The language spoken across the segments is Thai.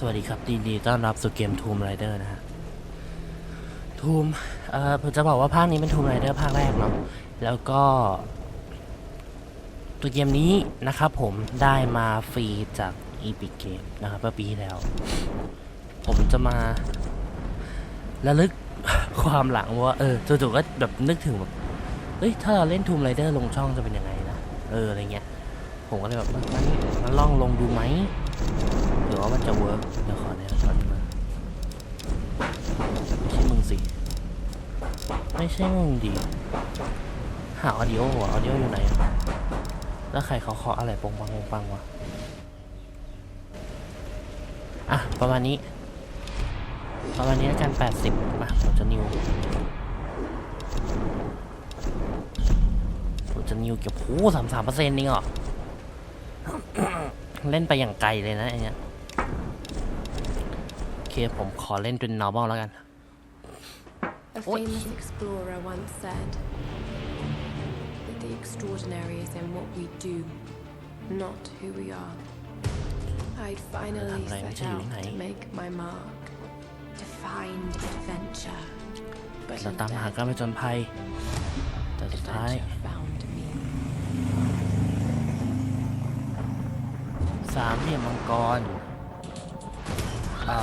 สวัสดีครับดีดีต้อนรับสู่เกม Tomb Raider นะฮะ Tomb เอ่อผมจะบอกว่าภาคนี้เป็น Tomb Raider ภาคแรกเนาะแล้วก็ ตัวเกมนี้นะครับผมได้มาฟรีจาก Epic Game นะครับเมื่อปีที่แล้ว ผมจะมาระลึกความหลังว่า เออจู่ๆก็แบบนึกถึงแบบเอ้ยถ้าเราเล่น Tomb Raider ลงช่องจะเป็นยังไงนะเอออะไรเงี้ยผมก็เลยแบบงั้นงั้นลองลงดูไหม ว่ามันจะเวิร์กเดี๋ยวขอแนะนำมันมาไม่ใช่มึงสิ ไม่ใช่มึงดิหาออดิโอวะออดิโออยู่ไหน แล้วใครเขาเคาะอะไรปงปังปงปังวะ อะ ประมาณนี้ ประมาณนี้แล้วกันแปดสิบมาผมจะนิวผมจะนิวเก็บโอ้สามสามเปอร์เซ็นต์นี่เหรอ เล่นไปอย่างไกลเลยนะไอเนี้ย ผมขอเล่นเป็น normal แล้วกัน A Oi. famous explorer once said that the extraordinary is in what we do, not who we are. I'd finally Làm lại set cái gì out vậy to này? make my mark, to find adventure. But เราตามหาการไปจนภัยแต่สุดท้าย adventure found me. สามเหลี่ยมมังกรเอ่อ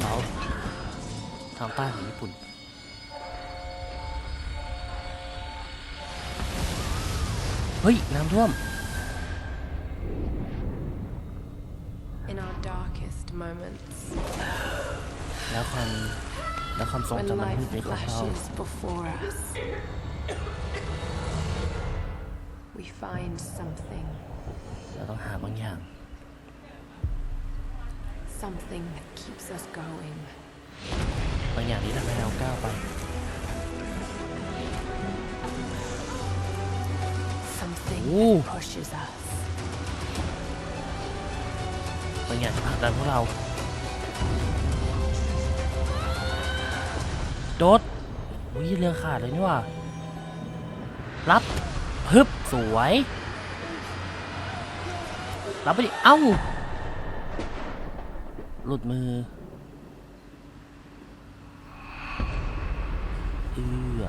เสาทางใต้ของญี่ปุ่น เฮ้ย น้ำท่วม In our darkest moments, แล้วความแล้วความทรง when จำมัน life มืดในของเรา flashes before us, we find something, เราต้องหาบางอย่าง something that keeps us going. บางอย่างที่ทำให้เราก้าวไป Something Ooh. that pushes us. บางอย่างที่ผลักดันพวกเรา โดดอุ้ยเรือขาดเลยนี่หว่า รับฮึบสวย รับไปดิ เอ้า หลุดมือเอือ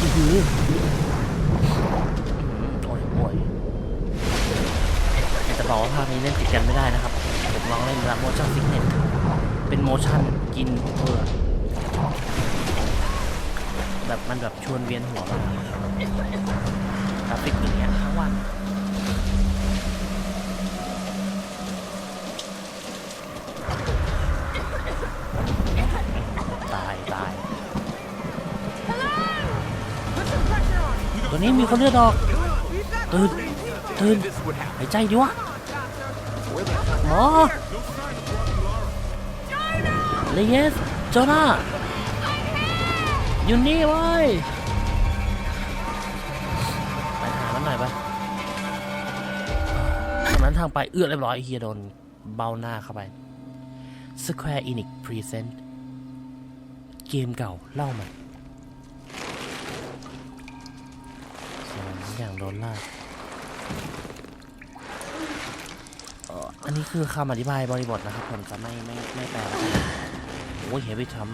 อื้อหือโอ้ยโอ้ยจะบอกว่าภาพนี้เล่นติดกันไม่ได้นะครับ ผมลองเล่นแล้ว motion sickness เป็น motion กินเพื่อแบบมันแบบชวนเวียนหัวแบบก ราฟิกอย่างเงี้ยทั้งวัน ตายตาย ตัวนี้มีคนเลือดออก ตื่น ตื่นหายใจดิวะหมอเลเยสโจนาอยู่นี่เว้างไปเอื้อเรียบร้อยเฮียโดนเบ้าหน้าเข้าไป Square Enix Present เกมเก่าเล่าใหม่สองอย่างโดนลากเอ่ออันนี้คือคำอธิบายบริบทนะครับ ผมจะไม่ไม่ไม่แปลโอ้ยเฮฟวี่ทัม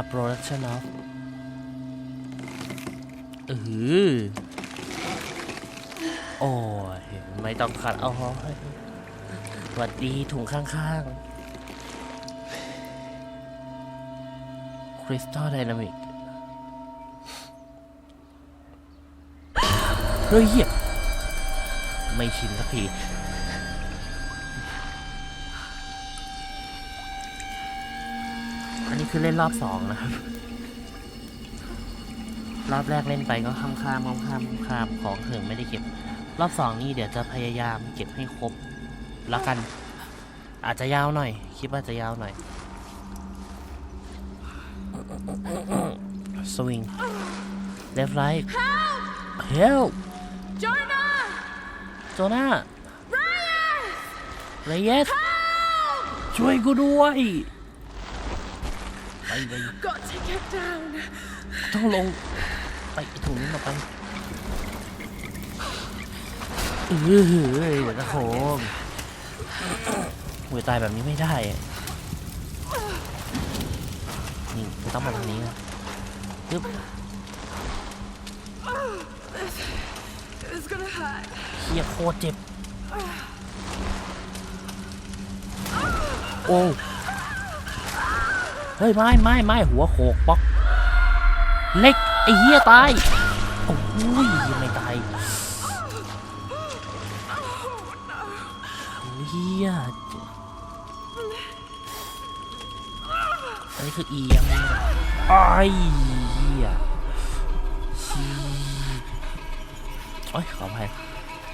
a production of เออ โอ้ยไม่ต้องขัดเอาหอยสวัสดีถุงข้างๆ Crystal Dynamic เฮ้ยเหี้ยไม่ชินสักทีอันนี้คือเล่นรอบสองนะครับ รอบแรกเล่นไปก็ข้ามข้ามข้ามข้ามข้ามของถึงไม่ได้เก็บ รอบสองนี่เดี๋ยวจะพยายามเก็บให้ครบแล้วกัน อาจจะยาวหน่อย คิดว่าจะยาวหน่อย สวิง left right help Jonah! โจนาเรเยสช่วยกูด้วยไปไป Got to get down. ต้องลง ไปไอ้ถุงนี้มาไป เออเดี๋ยวนะโหมหัวตายแบบนี้ไม่ได้อะนี่ต้องมาทางนี้นะปึ๊บ It's gonna hurt. เฮียโคตรเจ็บ โอ้ เฮ้ย ไม่ไม่ไม่หัวโขกป๊อก เล็ก ไอ้เฮียตาย โอ้ยไม่ตาย เฮียอันนี้คือเอียงไอ้เฮียชีโอ้ยขออภัย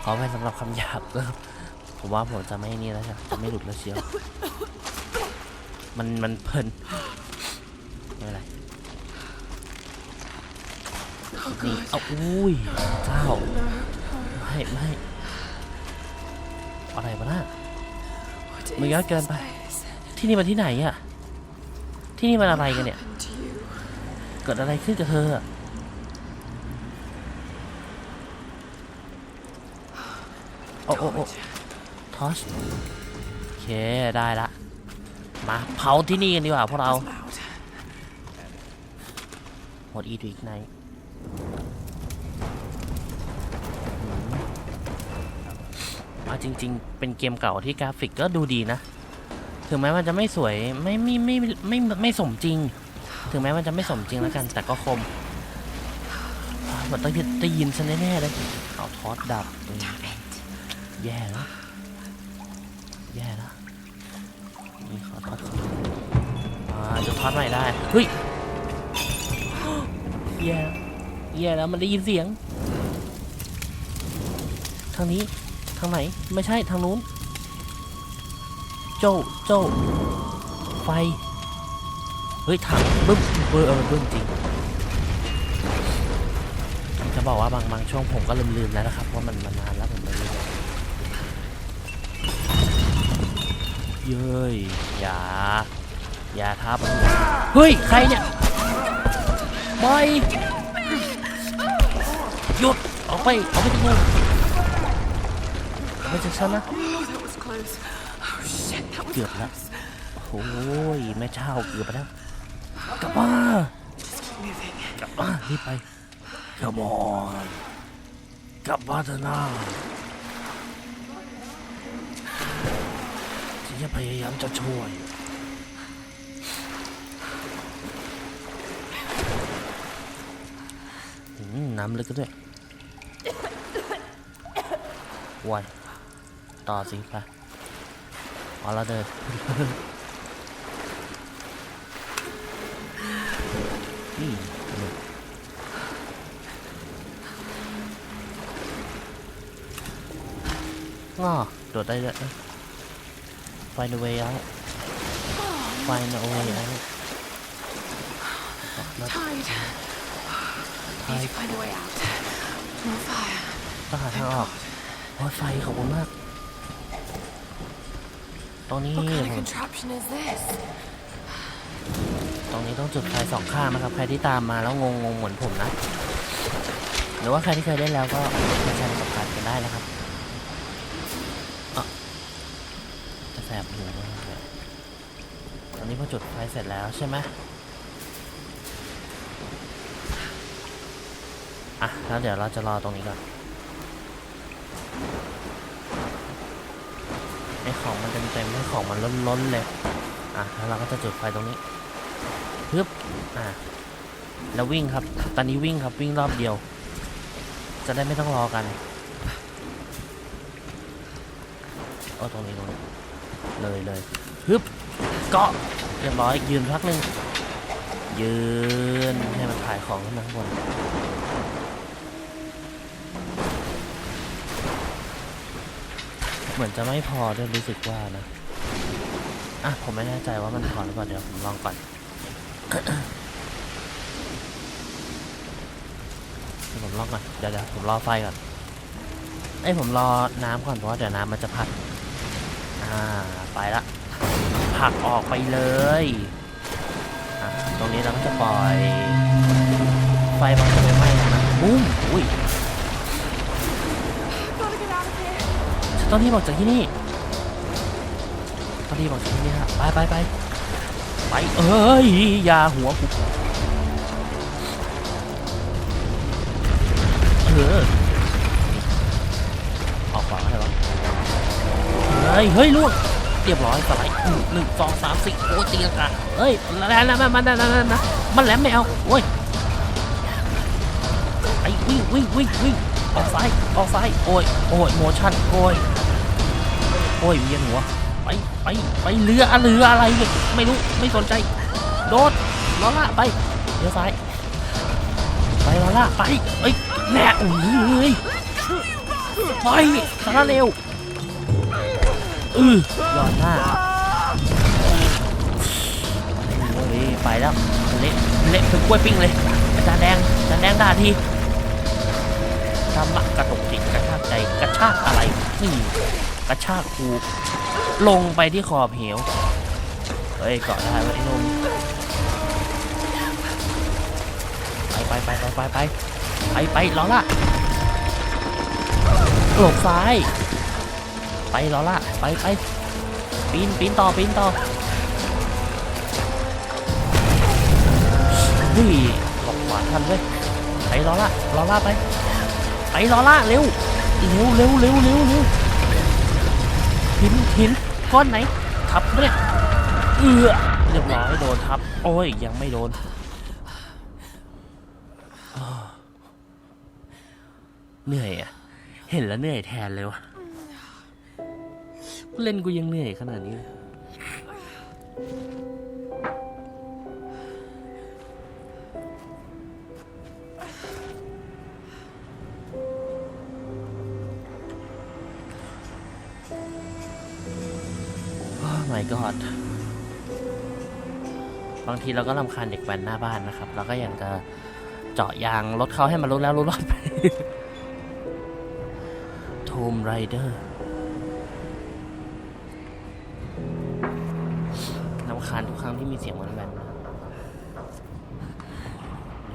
ขออภัยสำหรับคำหยาบผมว่าผมจะไม่นี่แล้วจะจะไม่หลุดแล้วเชียว มันมันเพลินไม่เป็นไรนี่เอาอุ้ยเจ้าไม่ไม่อะไรวะ น่ะ What Mình is gác this kênh ba. place? ที่นี่มันที่ไหนอะที่นี่มันอะไรกันเนี่ย เกิดอะไรขึ้นกับเธออะโอ้โอ้โอ้ทอชโอเค ได้ละ มาเผาที่นี่กันดีกว่าพวกเราหมดอีทอีกไน เอาจริง ๆ เป็นเกมเก่าที่กราฟิกก็ดูดีนะ ถึงแม้มันจะไม่สวยไม่ไม่ไม่ไม่ไม่ไม่สมจริง ถึงแม้มันจะไม่สมจริงแล้วกัน แต่ก็คมมันต้องได้ยินซะแน่ๆเลยเอาทอสดับแย่แล้วแย่แล้วนี่ขอทอดอ่าจะทอดใหม่ได้เฮ้ยแย่แย่แล้วมันได้ยินเสียงทางนี้ ทางไหน ไม่ใช่ทางนู้น โจ้โจ้ไฟ เฮ้ยถังบึ้มเบอร์เออบึ้มจริง จะบอกว่าบางบางช่วงผมก็ลืมๆแล้วนะครับว่ามันมานานแล้วผมไม่รู้เย้ยอย่า อย่าทับเฮ้ย ใครเนี่ยไม่หยุดออกไปออกไปจากกูออก ไปจากฉันนะเกือบแล้วโอ้ยแม่เจ้าเกือบไปแล้วกลับมากลับมารีบไป Come on กลับมาเถอะนะฉันจะพยายามจะช่วยน้ำลึกก็ด้วยวาย ต่อสิไปเอาละเดินนี่หนึ่งง้อโดดได้ด้วย find a way out find a way out แล้ว Tide. ทาย Need to find a way out. More fire. ต้องหาทางออกโอ้ยไฟขอบคุณมาก ตรงนี้ What kind ผ of ม contraption is this? ตรงนี้ต้องจุดไฟสองข้างนะครับ ใครที่ตามมาแล้วงงงๆเหมือนผมนะ หรือว่าใครที่เคยได้แล้วก็มาแชร์ประสบการณ์กันได้นะครับอะจะแสบหูมากเลยตอนนี้พอจุดไฟเสร็จแล้วใช่ไหมอะ แล้วเดี๋ยวเราจะรอตรงนี้ก่อน ให้ ของมันเต็มๆให้ของมันล้นๆเลยอะแล้วเราก็จะจุดไฟตรงนี้ฮึบอะแล้ววิ่งครับ ตอนนี้วิ่งครับวิ่งรอบเดียว จะได้ไม่ต้องรอกันโอ้ตรงนี้ตรงนี้เลยเลยฮึบเกาะเรียบร้อยยืนพักหนึ่งยืนให้มันถ่ายของขึ้นมาข้างบน เหมือนจะไม่พอด้วยรู้สึกว่านะ อะ ผมไม่แน่ใจว่ามันพอหรือเปล่าเดี๋ยวผมลองก่อนผมลองก่อน เดี๋ยวเดี๋ยวผมรอไฟก่อนเอ้ยผมรอน้ำก่อนเพราะว่าเดี๋ยวน้ำมันจะพัด อ่า ไปละ ผักออกไปเลยอะตรงนี้เราก็จะปล่อย ไฟมันจะไม่ไหม้นะปุ้มอุ้ย ต้องรีบออกจากที่นี่ต้องรีบออกจากที่นี่ฮะไปไปไปไปเอ้ยอยาหัวกูเออออกขวาให้วะเฮ้ยเฮ้ยล่วงเรียบร้อยสไลด์หนึ่งหนึ่งสองสามสี่โอ้ยตีลังกาเฮ้ยแล้วแล้วมันมันมันมันมันมันแหลมไม่เอาโอ้ยไอ้วิ่งวิ่งวิ่งวิ่งออกซ้ายออกซ้ายโอ้ยโอ้ยโมชั่นโอ้ย อ้ยเวียนหัว ไปไปไปเรืออะเรืออะไรไม่รู้ไม่สนใจ โดดล้อล่าไปเลี้ยวซ้ายไปล้อล่าไปเอ้ยแน่โอ้ยไปสารเร็วเออยอนหน้าโอ้ยไปแล้วเละเละเป็นกล้วยปิ้งเลยอาจารย์แดงอาจารย์แดงด่าทีธรรมะกระตุกจิตกระชากใจกระชากอะไรนี่ กระชากกูลงไปที่ขอบเหว เฮ้ยเกาะได้ไว้ไอ้หนุ่มไปไปไปไปไปไปไปล้อละหลบซ้าย ไปลอละไปไปปีนปีนต่อปีนต่อเฮ้ยหลบขวาทันเว้ยไปลอละลอละไปไปลอละเร็วเร็วเร็วเร็วเร็วเร็ว หินหินก้อนไหนทับเนี่ยเอือเรียบร้อยโดนทับ โอ้ยยังไม่โดนเหนื่อยอะเห็นแล้วเหนื่อยแทนเลยวะเล่นกูยังเหนื่อยขนาดนี้ my god บางทีเราก็รำคาญเด็กแว้นหน้าบ้านนะครับ เราก็ยังจะเจาะยางรถเขาให้มันรู้แล้วรู้รอดไป Tomb Raider นำคาญทุกครั้งที่มีเสียงเหมือนแบนน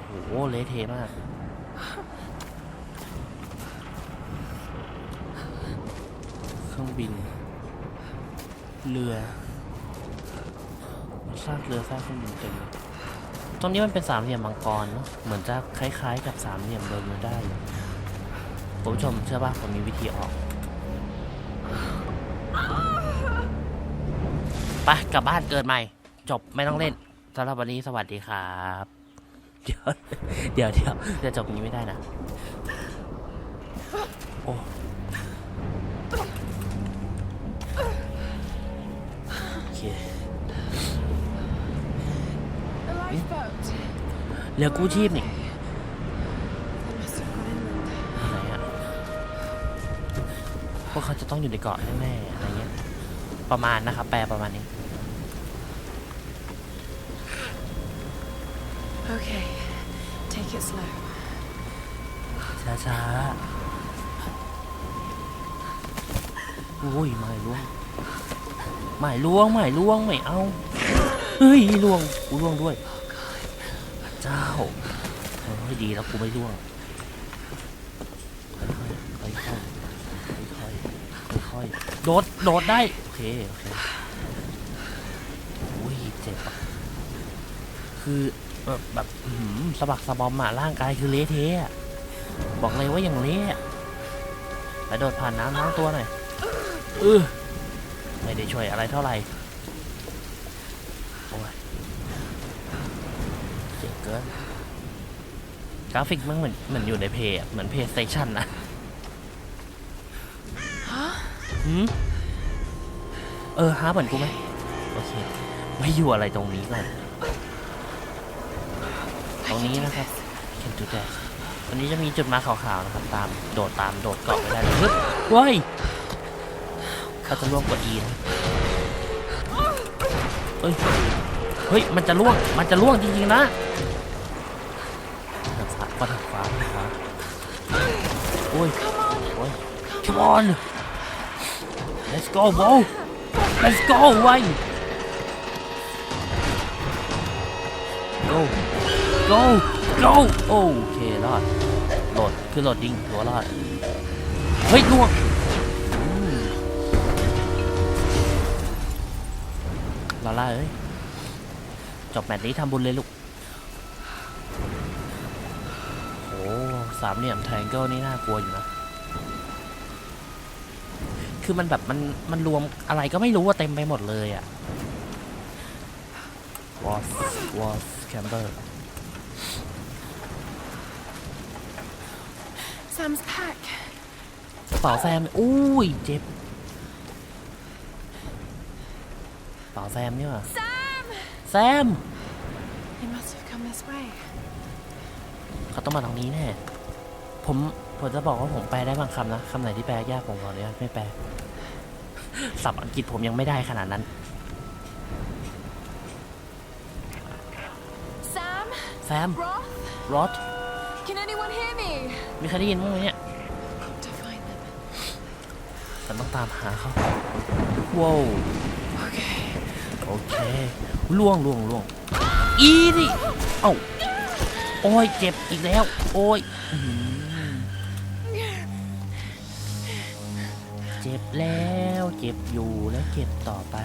โอ้โหเละเทะมากเครื่องบิน เรือซากเรือซากเครื่องบินเต็มตรงนี้มันเป็นสามเหลี่ยมมังกรเนาะเหมือนจะคล้ายๆ กับสามเหลี่ยมเบอร์มิวได้อยู่คุณผู้ชมเชื่อป่ะผมมีวิธีออกไปกลับบ้านเกิดใหม่ จบไม่ต้องเล่นสำหรับวันนี้สวัสดีครับ เดี๋ยวเดี๋ยวเดี๋ยวจะจบอย่างนี้ไม่ได้นะ โอ้ เรือกู้ชีพนี่ They must have gone inland. อะไรอะพวกเขาจะต้องอยู่ในเกาะแน่ๆอะไรเงี้ย ประมาณนะครับ แปลประมาณนี้ Okay. Take it slow. ช้าช้าๆโอ้ยไม่ล่วงไม่ล่วงไม่ล่วงไม่เอา เฮ้ยล่วงกูล่วงด้วยพระเจ้า เฮ้ดีแล้วกูไม่ล่วงค่อยๆค่อยๆค่อยๆค่อยๆโดด โดดได้ โอเค โอเคอุ้ยเจ็บอะคือแบบแบบอื้อหือสะบักสะบอมอะร่างกายคือเละเทะอะบอกเลยว่าอย่างเละอะไปโดดผ่านน้ำล้างตัวหน่อยเออไม่ได้ช่วยอะไรเท่าไหร่ โอ้ยเจ็บเกิน กราฟิกมันเหมือนเหมือนอยู่ในเพย์อะเหมือนเพย์สเตชันนะหืมเออฮาเหมือนกูไหมโอเคไม่อยู่อะไรตรงนี้ก่อนตรงนี้นะครับ can do that วันนี้จะมีจุดมาร์คขาวๆนะครับตามโดดตามโดดเกาะไปได้เลยฮึบเว้ยเขาจะล่วงกด E นะเฮ้ยเฮ้ยมันจะล่วงมันจะล่วงจริงๆนะ ทางซ้ายก็ทางขวาทางขวาโอ้ยโอ้ย come on let's go bro let's go ไว้ go go go โอเครอดหลดคือโหลดดิ้งถือว่ารอดเฮ้ยล่วงอืมลาล่าเอ้ยจบแมตช์นี้ทำบุญเลยลูก สามเหลี่ยมแทงเกิลนี่น่ากลัวอยู่นะ คือมันแบบมันมันรวมอะไรก็ไม่รู้ว่าเต็มไปหมดเลยอะวอสวอสแคมเบอร์ Sam's pack. กระเป๋าแซมอุ้ยเจ็บกระเป๋าแซมนี่หว่า Sam! แซม They must have come this way. เขาต้องมาทางนี้แน่ ผมผมจะบอกว่าผมแปลได้บางคำนะคำไหนที่แปลยากผมขออนุญาตไม่แปลศัพท์อังกฤษผมยังไม่ได้ขนาดนั้น Sam? แซม Roth? รอด Can anyone hear me? มีใครได้ยินบ้างไหมเนี่ย Got to find them. ฉันต้องตามหาเขาว้าว Okay. โอเคล่วงล่วงล่วงอีดิเอ้าโอ้ยเจ็บอีกแล้ว โอ้ยอื้อหือ แล้วเจ็บอยู่แล้วเจ็บต่อไป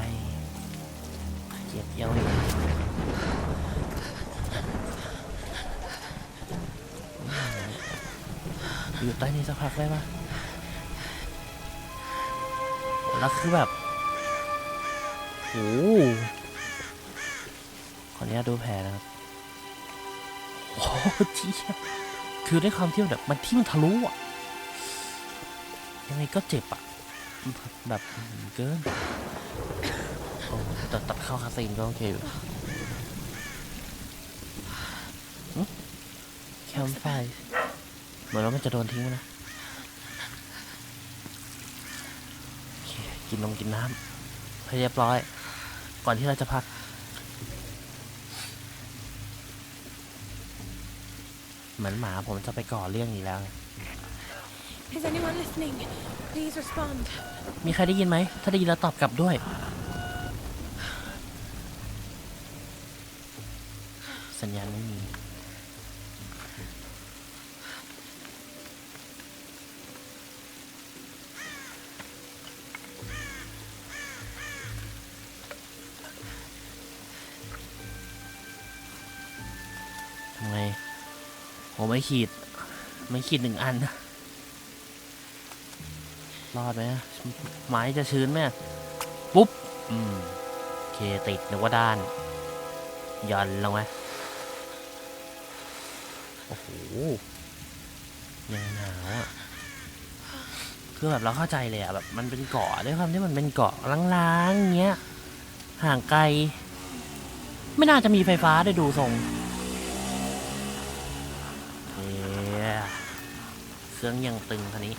เจ็บยาวอยู่ใต้นี้สักพักได้ปะแล้วคือแบบโอ้โหขออนุญาตดูแผลนะครับโอ้โหเจี๊ยบคือด้วยความที่แบบมันทิ่มทะลุอะ ยังไงก็เจ็บอะ แบบเกินโอ้แต่ตัดเข้าคาซีนก็โอเคอยู่หึแคมไฟเหมือนว่ามันจะโดนทิ้งไปนะโอเคกินนมกินน้ำให้เรียบร้อย ก่อนที่เราจะพักเหมือนหมาผมจะไปก่อเรื่องอีกแล้ว Is anyone listening? Please respond. มีใครได้ยินไหม ถ้าได้ยินแล้วตอบกลับด้วย สัญญาณไม่มี ทำไงผมไม่ขีด ไม่ขีดหนึ่งอัน รอดไหมไม้จะชื้นไหมปุ๊บ อืมโอเคติดนึกว่าด้านย่อนลงไหมโอ้โหยังหนาวอะคือแบบเราเข้าใจเลยอะแบบมันเป็นเกาะด้วยความที่มันเป็นเกาะล้างๆอย่างเงี้ยห่างไกล ไม่น่าจะมีไฟฟ้าได้วยดูทรงเอ๊เครื่องยังตึงคันนี้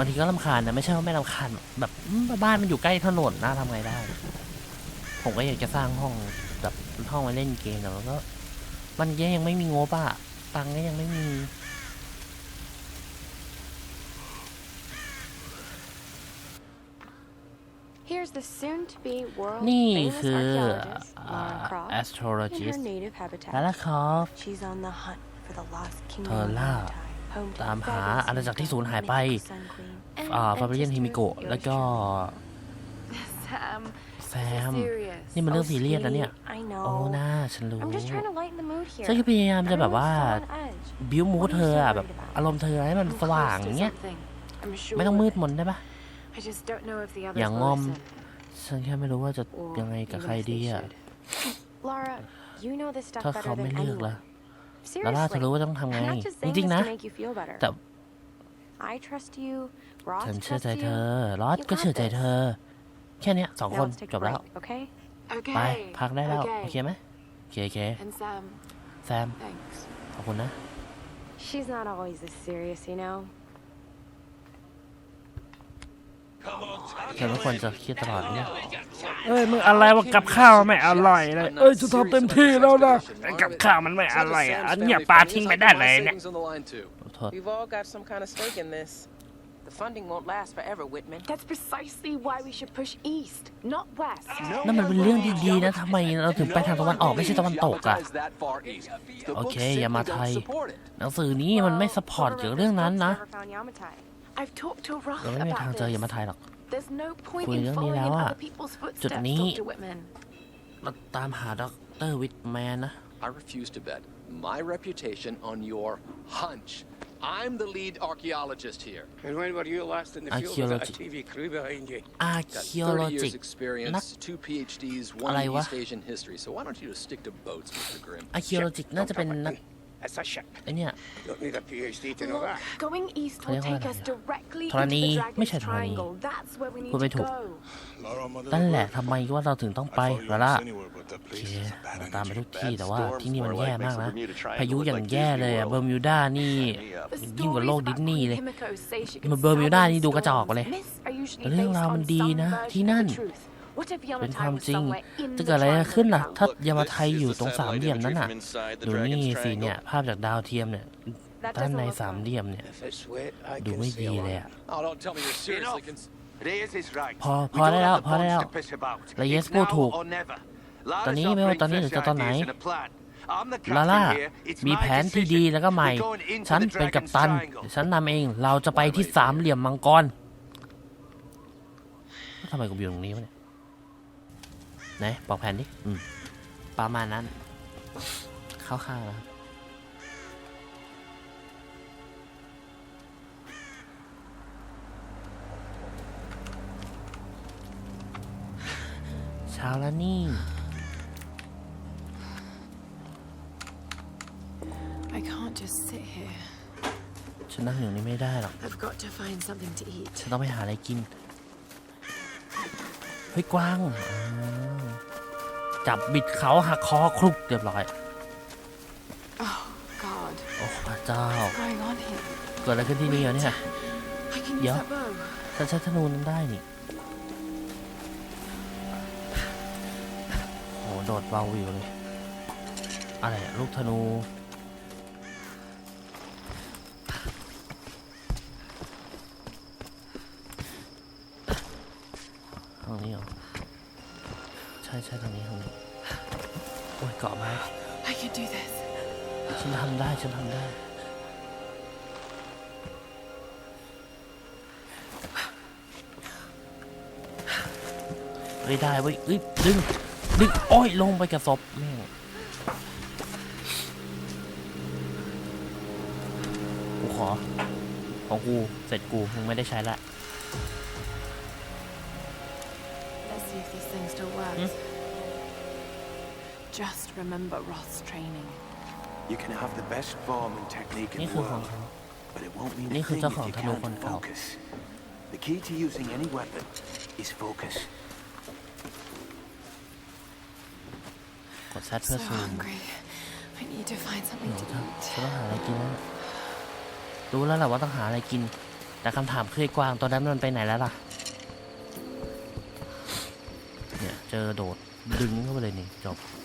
างทีก็ลำคาญนะไม่ใช่ว่าไม่ลำคาญแบบอืมบ้านมันอยู่ใกล้ถนนน่าทำไงได้ ผมก็อยากจะสร้างห้องแบบห้องไว้เล่นเกมแต่ว่าก็มันยังไม่มีงบอะตังค์ก็ยังไม่มี Here's the soon-to-be world นี่ famous คือ archaeologist อ่า Lara Croft in astrologist her native habitat. แล้วล่ะครับ She's on the hunt for the lost เธ kingdom อ of ล่า Valentine, home to ตาม the หา fabulous อาณาจักรที่สูญหายไป mythical Sun Queen. And อ่าฟาเบรียน Ancestor ฮิมิโกะแล้วก็ Sam, แซม serious. นี่มันเรื่องซีเรียสนะเนี่ย I โอ้ know. น่าฉันรู้ I'm just trying to lighten the mood here. ฉันก็พยายามจะแบบว่า Everyone's so on edge. บิวมูดเธออะแบบอารมณ์เธอให้มันสว่างอย่างเงี้ย I'm sure ไม่ต้องมืด of it. มนได้ปะ I just don't know if the others อย่าง will งอม listen, ฉันแค่ไม่รู้ว่าจะ or ยังไงกับ even ใคร if they ดีอะ should. Laura, you know this stuff ถ้า better เขา than ไม่เลือก anyone. ล่ะ แล้วล่า Seriously. จะรู้ว่าต้องทำไง I'm not just จ saying ริง this ๆนะ to make you feel better. แต่ I trust you. Ross ฉันเชื่อ trusts ใจเธ you. อรอดก็เชื่อใจเธอ แค่เนี้ยสองคน Now let's take จ a บแล้ว break, okay? ไป Okay. พักได้แล้ว okay. โอเคไหมโอเคโอเค And Sam, แซม thanks. ขอบคุณนะ She's not always this serious, you know. เธอไม่ควรจะเครียดตลอดเนี่ยเอ้ยมึงอะไรว่ากับข้าวไม่อร่อยเลยเอ้ยจะทำเต็มที่แล้วนะไอ้กับข้าวมันไม่อร่อยอะอันเนี้ยปลาทิ้งไปได้เลยเนี่ยขอโทษ We've all got some kind of stake in this. The funding won't last forever, Whitman. That's precisely why we should push east, not west. นั่นมันเป็นเรื่องดีๆนะทำไมเราถึงไปทางตะวันออกไม่ใช่ตะวันตกอะโอเค อย่ามาไทย หนังสือนี้มันไม่สปอร์ตเกี่ยวกับเรื่องนั้นนะ Never found Yamatai. I've talked to Roth เราไม่มีทาง about เจออย่ามา this. ไทยหรอก There's no point คุย in เรื่องนี้ following แล้ in วอะ other people's จุด footsteps, นี้ Dr. Whitman. เราตามหาด็อกเตอร์วิทแมนนะ I refuse to bet my reputation on your hunch. I'm the lead archaeologist here. And when were you last in the field with Archaeology. a TV crew behind you? a r Got c h e o30 l o g i years experience, two PhDs, oneอะไร in วะ East Asian history. So why don't you just stick to boats, Mr. Grimm? a r c h e o l o g i น่าจะเป็นนัก It's a ship. ไอเนี่ย Don't need a PhD to know Look, that. going east will Kaya take wala us na. directly into Tolani, the ไม่ใช่ Dragon's ทอรานี Triangle. That's where we need พูดไม่ to ถูก go. นั่นแหละทำไมว่าเราถึงต้องไปลาล่าโอเคเราตามไปทุกที่แต่ว่าที่นี่มันแย่มากนะ พายุอย่างแย่เลยอะเบอร์มิวดานี่ The ยิ่งกว่า stories โลก about ดิสนีย์เลย Queen Himiko say she มัน can เบอร์มิวดา silence นี่ดูกระจอก storms. เลย Myths are usually เรื่องราว based มัน on ดี some นะ version ที่ of นั่น the truth. What if เป็นค Yamatai วาม was จริง somewhere in จะ the เกิดอะไรขึ้น triangle ล่ะ now? ถ้ายามาไทยอยู่ตรงสามเหลี่ยมนั้นน่ะ ดูนี่สิเนี่ย ภาพจากดาวเทียมเนี่ย That ด้าน doesn't ใน look สาม right. เหลี่ยมเนี่ย If it's wet, I ดู can ไม่ sail ดี on เลย it. อะ Oh, don't tell me you're seriously cons- Reyes is right. พอ We พอได้ don't แล้ว have พอได้ the แล้ว funds to piss about. แล้ว yes It's พูด now ถูก or never. ตอนนี้ Lara's ไม่ว่า got ตอนนี้ห great รือจะตอนไหน fresh ideas and a plan. I'm the ลาล่า captain here. It's มี my แผนที่ดี decision. แล้วก็ใหม่ We're going into ฉัน the เป็นกัป Dragon's ตัน Triangle. ฉันนำเอง เราจะไปที่สามเหลี่ยมมังกรทำไมกูอยู่ตรงนี้วะเนี่ย ไหนบอกแผนดิอืมประมาณนั้นคร่าวๆนะครับเช้าแล้วนี่ I can't just sit here. ฉันนั่งอยู่นี่ไม่ได้หรอก I've got to find something to eat. ฉันต้องไปหาอะไรกิน เฮ้ยกวางอ้าว จับบิดเขาหักคอคลุกเรียบร้อย Oh, God. โอ้พระเจ้า What's going on here? เกิดอะไรขึ้นที่นี่เหรอเนี่ย I can use Yeah. that bow. ฉันใช้ธนูนั้นได้นี่โหโดดเบาวิวเลย อะไรอะลูกธนู ทางนี้เหรอ ใช่ใช่ทางนี้ทางนี้โอ้ยเกาะไม้ I can do this. ฉันทำได้ฉันทำได้เฮ้ยได้เว้ยเอ้ยดึง ดึง โอ้ย ลงไปกับศพแม่งกูขอ ของกู เสร็จกู มึงไม่ได้ใช้ละ Just remember Roth's training. You can have the best form and technique นี่ in คื the อของ world, เขา but it won't mean นี่ a คือ thing เจ้า if ของ you ธนูคน can't เก่า focus. The key to using any weapon is focus. กดแซดเพื่ So อซูม hungry. I need to find เดี๋ something ยว to ฉัน eat. ฉันต้องหาอะไรกินแล้วรู้แล้วแหละว่าต้องหาอะไรกิน แต่คำถามคือไอ้กวางตัวนั้นมันไปไหนแล้วล่ะ เนี่ยเจอโดดดึงเข้าไปเลยนี่จบเ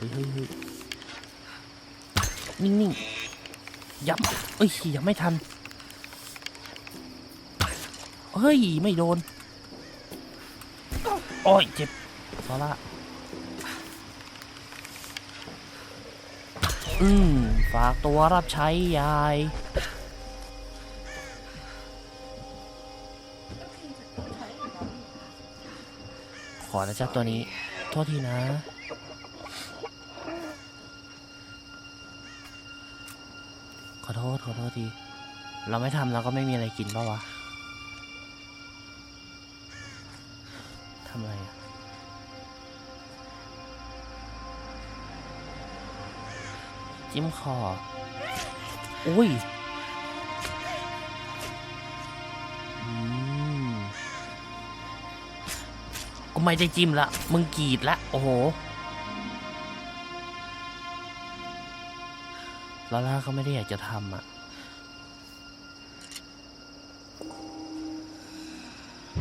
ฮ้ยเฮ้ยเฮ้ยนิ่งๆยับเอ้ยยังไม่ทัน เฮ้ย ไม่โดน โอ้ย เจ็บซอล่าอืม ฝากตัวรับใช้ยาย ขอนะจ๊ะตัวนี้ โทษทีนะ อโทษขอโทษที เราไม่ทำเราก็ไม่มีอะไรกินปะวะทำอะไรอะจิ้มคอ อุ้ยอืมก็ไม่ได้จิ้มละ มึงกรีดละ โอ้โห ลาล่าเขาไม่ได้อยากจะทำอะ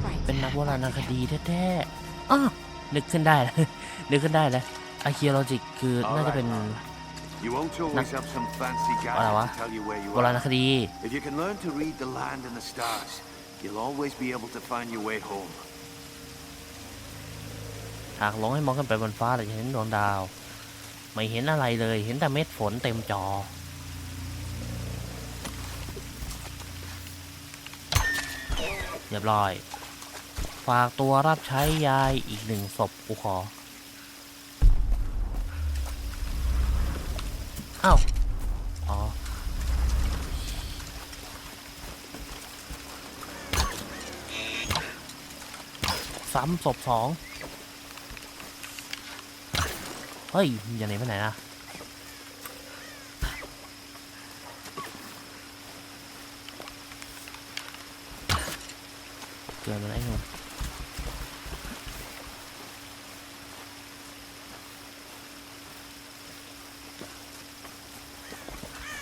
Right. เป็นนักโบราณคดีแท้ๆอ้าวนึกขึ้นได้แล้วนึกขึ้นได้แล้วอาร์ e ี o โลจิกคือน่าจะเป็น You won't always have some fancy guy Hola, va. to tell you where you โบราณ are. คดี If you can learn to read the land and the stars, you'll always be able to find your way home. หากลงให้มองขึ้นไปบนฟ้าเราจะเห็นดวงดาว ไม่เห็นอะไรเลย เห็นแต่เม็ดฝนเต็มจอ เรียบร้อย ฝากตัวรับใช้ยายอีกหนึ่งศพกูขออ้าวอ๋อซ้ำศพสองเฮ้ยอย่าหนีไปไหนนะ เกินไปแล้วไอ้หนุ่ม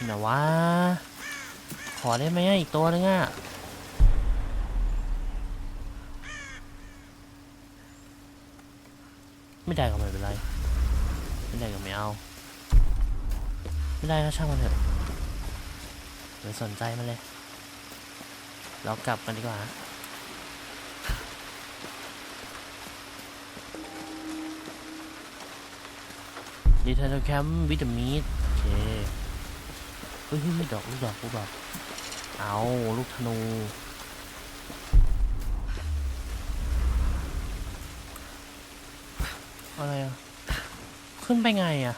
หนวะขอได้ไหมอะอีกตัวนึงอะไม่ได้ก็ไม่เป็นไร ไม่ได้ก็ไม่เอา ไม่ได้ก็ช่างมันเถอะไม่สนใจมันเลย เรากลับกันดีกว่า ดีเทลแคมป์วิตามินโอเคเฮ้ยเฮ้ยมีดอกลูกดอกลูกดอกเอาลูกธนูอะไรอะ ขึ้นไปไงอะ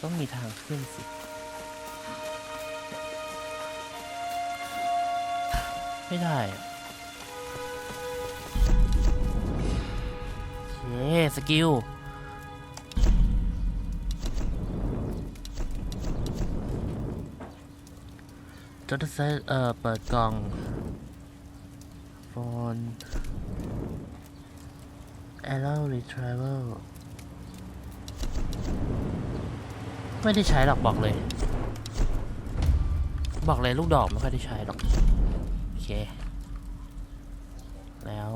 ต้องมีทางขึ้นสิไม่ได้ สกิลจดเซตเอ่อ เปิดกล่องโฟน Arrow Retrieval ไม่ได้ใช้หรอกบอกเลย บอกเลยลูกดอกไม่ค่อยได้ใช้หรอก โอเค แล้ว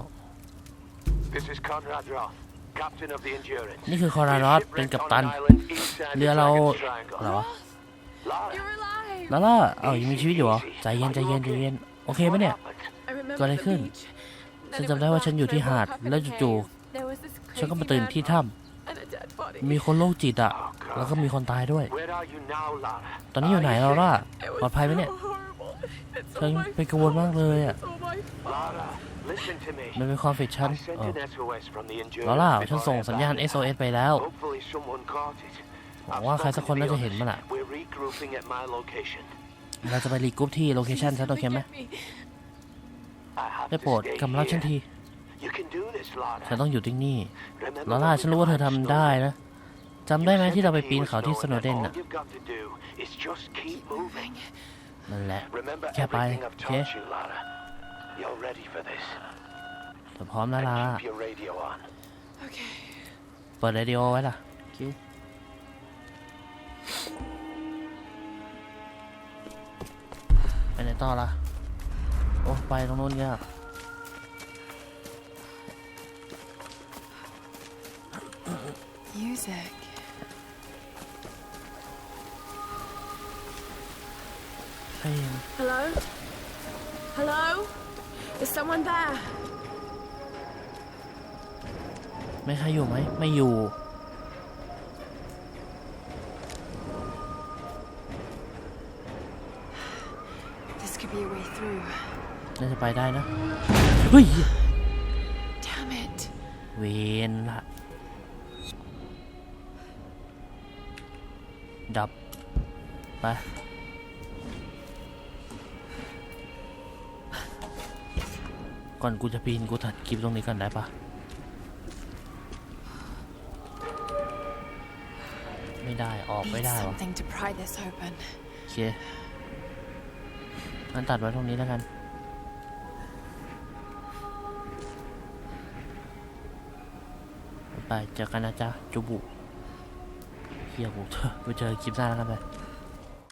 This is Conrad Roth, captain of the Endurance. นี่คือคอรารอสเป็นกัปตัน เรือเราอะไรวะ Lara, You're alive! แล้วล่ะเอ้ายังมีชีวิตอยู่เหรอ ใจเย็นใจเย็นใจเย็น โอเคไหมเนี่ย I remember เกิดอะไร the ขึ้น beach. Then ฉัน it จำ was ได้ว่าฉันอยู่ after ที่ I หาด woke up in แล้ว a จู่ cave. There was this ๆฉันก็มา crazy ตื่น man ที่ถ้ and a dead body. ำมีคนโรคจิตอะแล้วก็มีคนตายด้วย where are you now, Lara? ตอนนี้อยู่ไหนเราล่ะ It ปลอด was ภัยไหมเนี่ย so horrible. It's ฉัน all my เป็นกังวลมากเลยอะ It's all my fault. Lara, listen to me. มันเป็นความผิดฉัน I sent เออ an SOS from the Endurance แล้วล่ะฉัน before ส่ง I สัญญาณ abandoned SOS her. ไปแล้ว Hopefully someone caught it. หวัง I've ว่าใคร spoken สัก to คน the น่าจะเห็น others. มันอะ We're regrouping at my location. เราจะไปรีกรุ๊ปที่โลเคชันฉันโอเคไหม Forget me. I have ได้ to โปรด stay กำลับฉัน here. ที You can do this, Lara. ฉันต้องอยู่ที่นี่ Remember ลอร่า when ฉัน we รู้ว่าเธอ climbed ทำได้ Snow นะจำได้ไหม You ที่เรา said ไป the ปีน key เขา was ที่ Snow สโน and เดน all น่ะ you've got to do is just keep moving. นั่นแหละ Remember Yeah, bye. everything I've Okay. taught you, Lara. You're ready for this. เดี๋ยวพร้อมแล้วล่ะ And keep your radio on. Okay. เปิดเรดิโอไว้ล่ะคิวไปไหนต่อล่ะ โอ้ไปตรงนู้นเนี่ย Music. เพลง Hello? Hello? Is someone there? ไม่ใครอยู่ไหม ไม่อยู่ This could be a way through. น่าจะไปได้นะ เฮ้ย Damn it. เวนละ ดับ ไป ก่อนกูจะปีนกูถัดคลิปตรงนี้ก่อนได้ปะไม่ได้ออกไม่ Need ได้วะ something to pry this open. โอเคงั้นตัดไว้ตรงนี้แล้วกันไปเจอกันนะจ๊ะจุบุเฮียกูเถอะไปเจอคลิปหน้าแล้วกันไป